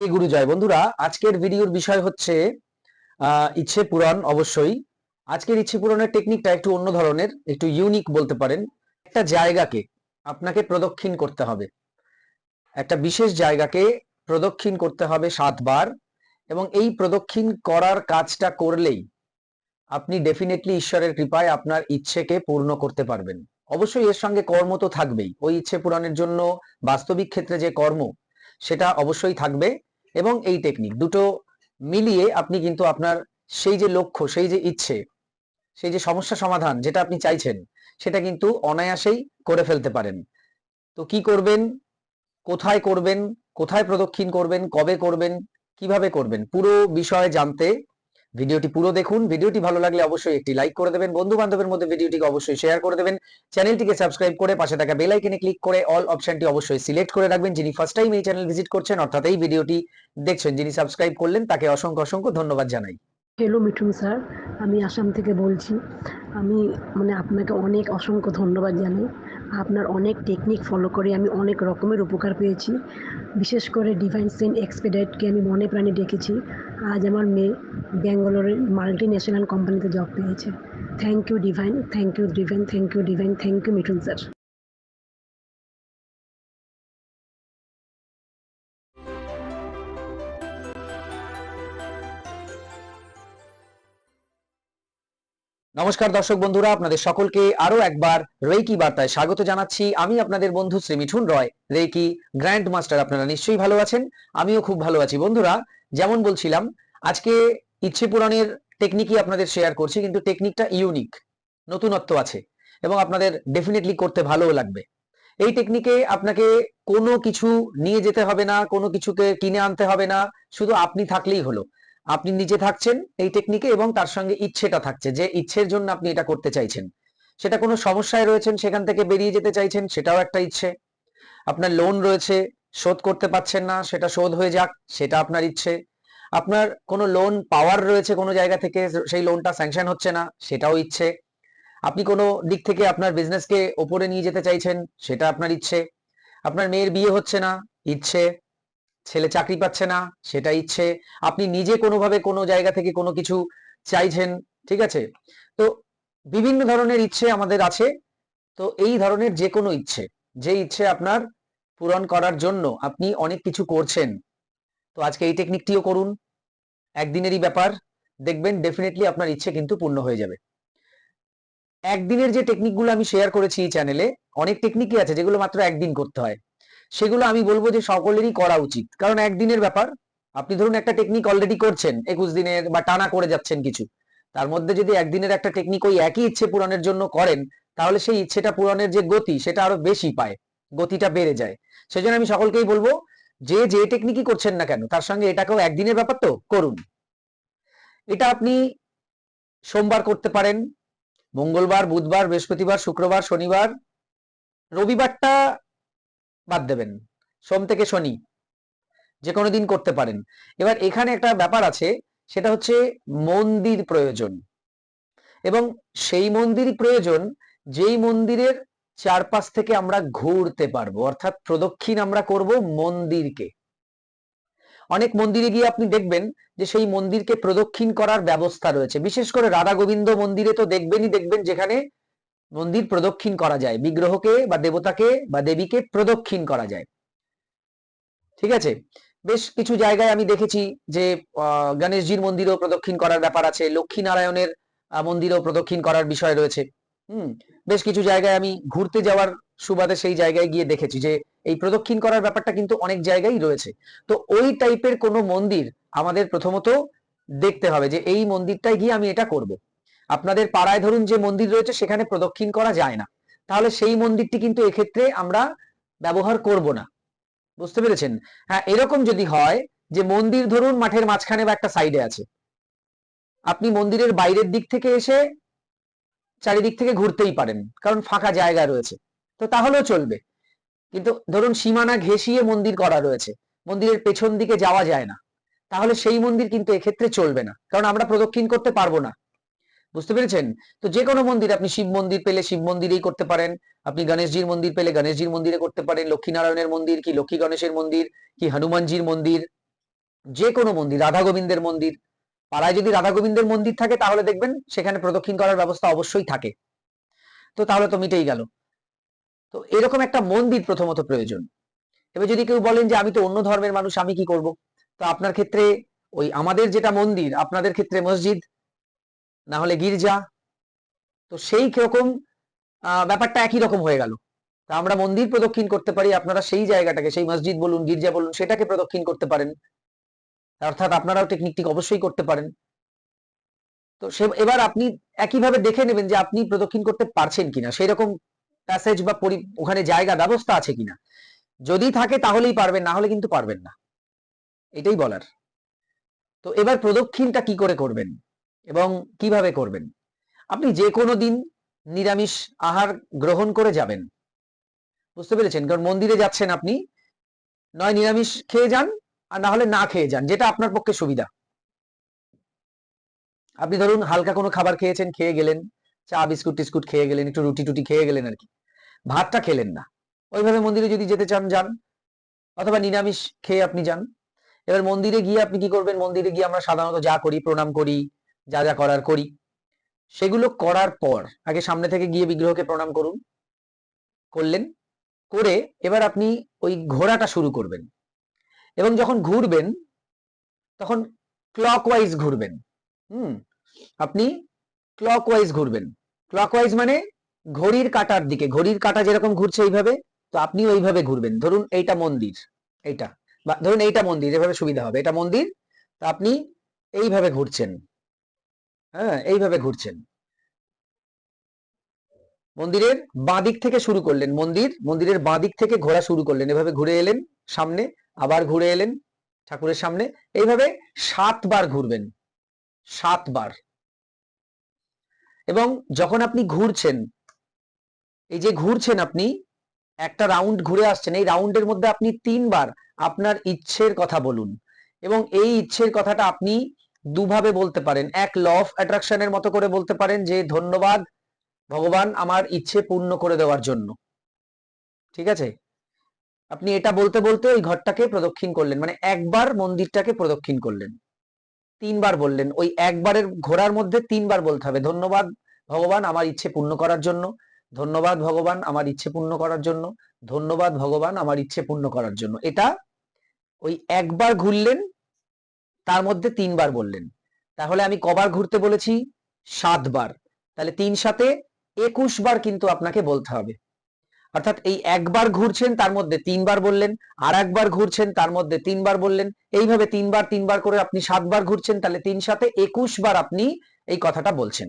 গুরু জয়। বন্ধুরা, আজকের ভিডিওর বিষয় হচ্ছে ইচ্ছে পূরণ, অবশ্যই। আজকের ইচ্ছে পূরণের টেকনিকটা একটু অন্য ধরনের, একটু ইউনিক বলতে পারেন। একটা জায়গাকে আপনাকে প্রদক্ষিণ করতে হবে। একটা বিশেষ জায়গাকে প্রদক্ষিণ করতে হবে সাতবার এবং এই প্রদক্ষিণ করার কাজটা করলেই আপনি ডেফিনেটলি ঈশ্বরের কৃপায় আপনার ইচ্ছেকে পূর্ণ করতে পারবেন। অবশ্যই এর সঙ্গে কর্ম তো থাকবেই। ওই ইচ্ছে পূরণের জন্য বাস্তবিক ক্ষেত্রে যে কর্ম, সেটা অবশ্যই থাকবে। এবং এই টেকনিক দুটো মিলিয়ে আপনি কিন্তু আপনার সেই যে লক্ষ্য, সেই যে ইচ্ছে, সেই যে সমস্যা সমাধান যেটা আপনি চাইছেন, সেটা কিন্তু অনায়াসেই করে ফেলতে পারেন। তো কি করবেন? কোথায় করবেন? কোথায় প্রদক্ষিণ করবেন? কবে করবেন? কীভাবে করবেন? পুরো বিষয় জানতে ভিডিওটি পুরো দেখুন। ভিডিওটি ভালো লাগলে অবশ্যই একটি লাইক করে দেবেন। বন্ধু বান্ধবের মধ্যে ভিডিওটিকে অবশ্যই শেয়ার করে দেবেন। চ্যানেলটিকে সাবস্ক্রাইব করে পাশে থাকা বেল আইকনে ক্লিক করে অল অপশনটি অবশ্যই সিলেক্ট করে রাখবেন। যিনি ফার্স্ট টাইম এই চ্যানেল ভিজিট করছেন, অর্থাৎ এই ভিডিওটি দেখছেন, যিনি সাবস্ক্রাইব করলেন, তাকে অসংখ্য অসংখ্য ধন্যবাদ জানাই। Hello Mithun sir. আমি আসাম থেকে বলছি। আমি মানে আপনাকে অনেক অসংখ্য ধন্যবাদ জানাই। আপনার অনেক টেকনিক ফলো করে আমি অনেক রকমের উপকার পেয়েছি। বিশেষ করে ডিভাইন সেন এক্সপেডাইটকে আমি মনে প্রাণে ডেকেছি। আজ আমার মেয়ে ব্যাঙ্গালোরের মাল্টি ন্যাশনাল কোম্পানিতে জব পেয়েছে। Thank you divine thank you divine thank you divine thank you Mithun sir নমস্কার দর্শক বন্ধুরা, আপনাদের সকলকে আরও একবার রেকি বার্তায় স্বাগত জানাচ্ছি। আমি আপনাদের বন্ধু Shri Mithun Roy. Reiki grand master আপনারা নিশ্চয়ই ভালো আছেন? আমিও খুব ভালো আছি। বন্ধুরা, যেমন বলছিলাম, আজকে ইচ্ছে পূরণের টেকনিকই আপনাদের শেয়ার করছি, কিন্তু টেকনিকটা ইউনিক নতুনত্ব আছে এবং আপনাদের ডেফিনেটলি করতে ভালোও লাগবে। এই টেকনিকে আপনাকে কোনো কিছু নিয়ে যেতে হবে না, কোনো কিছুকে কিনে আনতে হবে না, শুধু আপনি থাকলেই হলো। আপনি নিজে থাকছেন এই টেকনিকে এবং তার সঙ্গে ইচ্ছেটা থাকছে, যে ইচ্ছের জন্য আপনি এটা করতে চাইছেন। সেটা কোনো সমস্যায় রয়েছেন, সেখান থেকে বেরিয়ে যেতে চাইছেন, সেটাও একটা ইচ্ছে। আপনার লোন রয়েছে, শোধ করতে পারছেন না, সেটা শোধ হয়ে যাক, সেটা আপনার ইচ্ছে। আপনার কোনো লোন পাওয়ার রয়েছে কোনো জায়গা থেকে, সেই লোনটা স্যাংশন হচ্ছে না, সেটাও ইচ্ছে। আপনি কোনো দিক থেকে আপনার বিজনেসকে ওপরে নিয়ে যেতে চাইছেন, সেটা আপনার ইচ্ছে। আপনার মেয়ের বিয়ে হচ্ছে না, ইচ্ছে। ছেলে চাকরি পাচ্ছে না, সেটা ইচ্ছে। আপনি নিজে কোনোভাবে কোনো জায়গা থেকে কোনো কিছু চাইছেন, ঠিক আছে? তো বিভিন্ন ধরনের ইচ্ছে আমাদের আছে। তো এই ধরনের যে কোনো ইচ্ছে, যে ইচ্ছে আপনার পূরণ করার জন্য আপনি অনেক কিছু করছেন। তো আজকে এই টেকনিকটিও করুন। একদিনেরই ব্যাপার। দেখবেন ডেফিনেটলি আপনার ইচ্ছে কিন্তু পূর্ণ হয়ে যাবে। একদিনের যে টেকনিকগুলো আমি শেয়ার করেছি এই চ্যানেলে অনেক টেকনিকই আছে যেগুলো মাত্র একদিন করতে হয়। সেগুলো আমি বলব যে সকলেরই করা উচিত। কারণ একদিনের ব্যাপার। আপনি ধরুন একটা টেকনিক অলরেডি করছেন, একুশ দিনের বা টানা করে যাচ্ছেন কিছু। তার মধ্যে যদি একদিনের একটা টেকনিক ওই একই ইচ্ছে পূরণের জন্য করেন, তাহলে সেই ইচ্ছেটা পূরণের যে গতি, সেটা আরও বেশি পায়। গতিটা বেড়ে যায়। সেজন্য আমি সকলকেই বলব, যে যে টেকনিকই করছেন না কেন, তার সঙ্গে এটাকেও একদিনের ব্যাপার তো করুন। এটা আপনি সোমবার করতে পারেন। মঙ্গলবার, বুধবার, বৃহস্পতিবার, শুক্রবার, শনিবার, রবিবারটা বাদ দেবেন। সোম থেকে শনি যে কোনো দিন করতে পারেন। এবার এখানে একটা ব্যাপার আছে, সেটা হচ্ছে মন্দির প্রয়োজন। এবং সেই মন্দিরই প্রয়োজন, যেই মন্দিরের চারপাশ থেকে আমরা ঘুরতে পারব, অর্থাৎ প্রদক্ষিণ আমরা করব মন্দিরকে। অনেক মন্দিরে গিয়ে আপনি দেখবেন যে সেই মন্দিরকে প্রদক্ষিণ করার ব্যবস্থা রয়েছে। বিশেষ করে রাধা গোবিন্দ মন্দিরে তো দেখবেনই, দেখবেন যেখানে মন্দির প্রদক্ষিণ করা যায়। বিগ্রহকে বা দেবতাকে বা দেবীকে প্রদক্ষিণ করা যায়। ঠিক আছে? বেশ কিছু জায়গায় আমি দেখেছি যে গণেশজির মন্দিরও প্রদক্ষিণ করার ব্যাপার আছে লক্ষ্মী নারায়ণের মন্দিরও প্রদক্ষিণ করার বিষয় রয়েছে। হুম, বেশ কিছু জায়গায় আমি ঘুরতে যাওয়ার সুবাদে সেই জায়গায় গিয়ে দেখেছি যে, এই প্রদক্ষিণ করার ব্যাপারটা কিন্তু অনেক জায়গায় রয়েছে। তো ওই টাইপের কোনো মন্দির আমাদের প্রথমত দেখতে হবে যে, এই মন্দিরটায় গিয়ে আমি এটা করব। আপনাদের পাড়ায় ধরুন যে মন্দির রয়েছে, সেখানে প্রদক্ষিণ করা যায় না। তাহলে সেই মন্দিরটি কিন্তু এক্ষেত্রে আমরা ব্যবহার করব না। বুঝতে পেরেছেন? হ্যাঁ এরকম যদি হয় যে মন্দির ধরুন মাঠের মাঝখানে বা একটা সাইডে আছে। আপনি মন্দিরের বাইরের দিক থেকে এসে চারিদিক থেকে ঘুরতেই পারেন, কারণ ফাঁকা জায়গা রয়েছে। তো তাহলেও চলবে। কিন্তু ধরুন সীমানা ঘেঁষিয়ে মন্দির করা রয়েছে, মন্দিরের পেছন দিকে যাওয়া যায় না। তাহলে সেই মন্দির কিন্তু এক্ষেত্রে চলবে না, কারণ আমরা প্রদক্ষিণ করতে পারব না। বুঝতে পেরেছেন? তো যে কোনো মন্দির, আপনি শিব মন্দির পেলে শিব মন্দিরেই করতে পারেন। আপনি গণেশজির মন্দির পেলে গণেশজির মন্দিরে করতে পারেন। লক্ষ্মীনারায়ণের মন্দির, কি লক্ষ্মী গণেশের মন্দির, কি হনুমানজির মন্দির যে কোনো মন্দির, রাধা গোবিন্দের মন্দির। পাড়ায় যদি রাধা গোবিন্দের মন্দির থাকে, তাহলে দেখবেন সেখানে প্রদক্ষিণ করার ব্যবস্থা অবশ্যই থাকে। তো তাহলে তো মিটেই গেল। তো এরকম একটা মন্দির প্রথমত প্রয়োজন। এবার যদি কেউ বলেন যে, আমি তো অন্য ধর্মের মানুষ, আমি কি করব? তো আপনার ক্ষেত্রে ওই আমাদের যেটা মন্দির, আপনাদের ক্ষেত্রে মসজিদ না হলে গির্জা। তো সেই রকম ব্যাপারটা একই রকম হয়ে গেল। তা আমরা মন্দির প্রদক্ষিণ করতে পারি, আপনারা সেই জায়গাটাকে, সেই মসজিদ বলুন, গির্জা বলুন, সেটাকে প্রদক্ষিণ করতে পারেন। অর্থাৎ আপনারাও টেকনিকটি অবশ্যই করতে পারেন। তো সে, এবার আপনি একইভাবে দেখে নেবেন যে আপনি প্রদক্ষিণ করতে পারছেন কিনা সেই রকম প্যাসেজ বা ওখানে জায়গা, ব্যবস্থা আছে কিনা। যদি থাকে তাহলেই পারবেন, না হলে কিন্তু পারবেন না। এটাই বলার। তো এবার প্রদক্ষিণটা কি করে করবেন? এবং কীভাবে করবেন? আপনি যে কোনো দিন নিরামিষ আহার গ্রহণ করে যাবেন। বুঝতে পেরেছেন? কারণ মন্দিরে যাচ্ছেন আপনি, নয় নিরামিষ খেয়ে যান আর না হলে না খেয়ে যান, যেটা আপনার পক্ষে সুবিধা। আপনি ধরুন হালকা কোনো খাবার খেয়েছেন, খেয়ে গেলেন, চা, বিস্কুট, টিস্কুট খেয়ে গেলেন, একটু রুটি টুটি খেয়ে গেলেন আর কি। ভাতটা খেলেন না। ওইভাবে মন্দিরে যদি যেতে চান, যান। অথবা নিরামিষ খেয়ে আপনি যান। এবার মন্দিরে গিয়ে আপনি কি করবেন? মন্দিরে গিয়ে আমরা সাধারণত যা করি, প্রণাম করি যা যা করার করি। সেগুলো করার পর, আগে সামনে থেকে গিয়ে বিগ্রহকে প্রণাম করুন, করলেন, করে এবার আপনি ওই ঘোরাটা শুরু করবেন। এবং যখন ঘুরবেন, তখন ক্লকওয়াইজ ঘুরবেন। হুম, আপনি ক্লকওয়াইজ ঘুরবেন। ক্লকওয়াইজ মানে ঘড়ির কাটার দিকে, ঘড়ির কাটা যেরকম ঘুরছে এইভাবে, তো আপনি ওইভাবে ঘুরবেন। ধরুন এইটা মন্দির, এইটা, বা ধরুন এইটা মন্দির, এভাবে সুবিধা হবে। এটা মন্দির, তা আপনি এইভাবে ঘুরছেন। হ্যাঁ এইভাবে ঘুরছেন। মন্দিরের বাঁ দিক থেকে শুরু করলেন মন্দির, মন্দিরের বাঁ দিক থেকে ঘোরা শুরু করলেন। এভাবে ঘুরে এলেন, সামনে আবার ঘুরে এলেন, ঠাকুরের সামনে। এইভাবে সাতবার ঘুরবেন, সাতবার। এবং যখন আপনি ঘুরছেন, এই যে ঘুরছেন আপনি, একটা রাউন্ড ঘুরে আসছেন, এই রাউন্ডের মধ্যে আপনি তিনবার আপনার ইচ্ছের কথা বলুন। এবং এই ইচ্ছের কথাটা আপনি দুভাবে বলতে পারেন। এক ল অফ অ্যাট্রাকশনের মতো করে বলতে পারেন যে, ধন্যবাদ, ভগবান আমার ইচ্ছে পূর্ণ করে দেওয়ার জন্য। ঠিক আছে? আপনি এটা বলতে বলতে ওই ঘরটাকে প্রদক্ষিণ করলেন। মানে একবার মন্দিরটাকে প্রদক্ষিণ করলেন। তিনবার বললেন। ওই একবারের ঘোরার মধ্যে তিনবার বলতে হবে। ধন্যবাদ, ভগবান আমার ইচ্ছে পূর্ণ করার জন্য। ধন্যবাদ, ভগবান আমার ইচ্ছে পূর্ণ করার জন্য। ধন্যবাদ, ভগবান আমার ইচ্ছে পূর্ণ করার জন্য। এটা ওই একবার ঘুরলেন তার মধ্যে তিনবার বললেন। তাহলে আমি কবার ঘুরতে বলেছি? সাতবার। তাহলে তিন সাথে একুশ বার কিন্তু আপনাকে বলতে হবে। অর্থাৎ এই একবার ঘুরছেন, তার মধ্যে তিনবার বললেন, আর একবার ঘুরছেন, তার মধ্যে তিনবার বললেন। এইভাবে তিনবার তিনবার করে আপনি সাতবার ঘুরছেন, তাহলে তিন সাথে একুশ বার আপনি এই কথাটা বলছেন।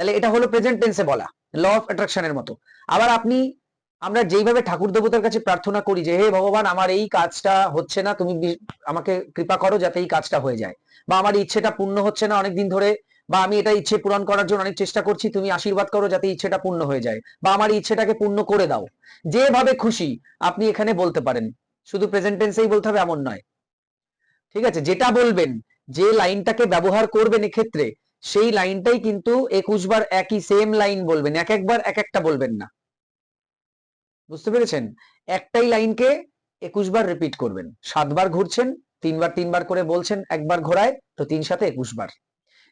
তাহলে এটা হলো প্রেজেন্ট টেন্সে বলা। ল অফ অ্যাট্রাকশনের মতো। আবার আপনি আমরা যেইভাবে ঠাকুর দেবতার কাছে প্রার্থনা করি যে, হে ভগবান, আমার এই কাজটা হচ্ছে না, তুমি আমাকে কৃপা করো যাতে এই কাজটা হয়ে যায়। বা আমার ইচ্ছেটা পূর্ণ হচ্ছে না অনেকদিন ধরে, বা আমি এটা ইচ্ছে পূরণ করার জন্য অনেক চেষ্টা করছি, তুমি আশীর্বাদ করো যাতে ইচ্ছেটা পূর্ণ হয়ে যায়। বা আমার ইচ্ছেটাকে পূর্ণ করে দাও। যেভাবে খুশি আপনি এখানে বলতে পারেন। শুধু প্রেজেন্ট টেন্সেই বলতে হবে, এমন নয়। ঠিক আছে? যেটা বলবেন, যে লাইনটাকে ব্যবহার করবেন এক্ষেত্রে, সেই লাইনটাই কিন্তু একুশ বার একই সেম লাইন বলবেন। এক একবার এক একটা বলবেন না। বুঝতে পেরেছেন? একটাই লাইনকে একুশ বার রিপিট করবেন। সাতবার ঘুরছেন, তিনবার তিনবার করে বলছেন, একবার ঘোরায়, তো তিন সাথে একুশ বার।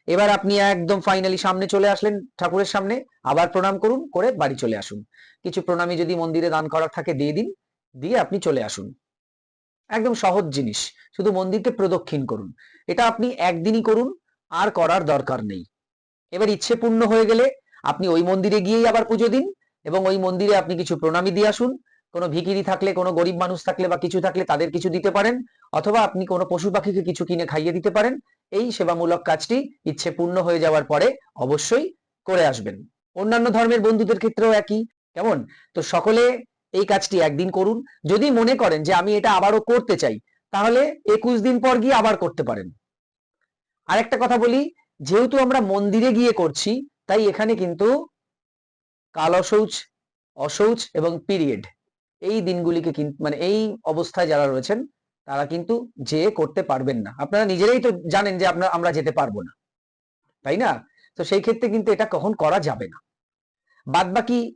এবার আপনি একদম ফাইনালি সামনে চলে আসলেন ঠাকুরের সামনে, আবার প্রণাম করুন, করে বাড়ি চলে আসুন। কিছু প্রণামী যদি মন্দিরে দান করার থাকে, দিয়ে দিন, দিয়ে আপনি চলে আসুন। একদম সহজ জিনিস, শুধু মন্দিরকে প্রদক্ষিণ করুন। এটা আপনি একদিনই করুন, আর করার দরকার নেই। এবার ইচ্ছে পূর্ণ হয়ে গেলে আপনি ওই মন্দিরে গিয়েই আবার পুজো দিন এবং ওই মন্দিরে আপনি কিছু প্রণামী দিয়ে আসুন। কোনো ভিকিরি থাকলে, কোনো গরিব মানুষ থাকলে বা কিছু থাকলে তাদের কিছু দিতে পারেন, অথবা আপনি কোনো পশু পাখিকে কিছু কিনে খাইয়ে দিতে পারেন। এই সেবামূলক কাজটি ইচ্ছে পূর্ণ হয়ে যাওয়ার পরে অবশ্যই করে আসবেন। অন্যান্য ধর্মের বন্ধুদের ক্ষেত্রেও একই। কেমন? তো সকলে এই কাজটি একদিন করুন। যদি মনে করেন যে আমি এটা আবারও করতে চাই, তাহলে একুশ দিন পর গিয়ে আবার করতে পারেন। আরেকটা কথা বলি, যেহেতু আমরা মন্দিরে গিয়ে করছি, তাই এখানে কিন্তু কাল অশৌচ অশৌচ এবং পিরিয়ড। এই দিনগুলিকে কিন্তু মানে এই অবস্থায় যারা রয়েছেন, তারা কিন্তু যে করতে পারবেন না। আপনারা নিজেরাই তো জানেন যে আপনারা আমরা যেতে পারব না। তাই না? তো সেই ক্ষেত্রে কিন্তু এটা কখন করা যাবে না। বাদ বাকি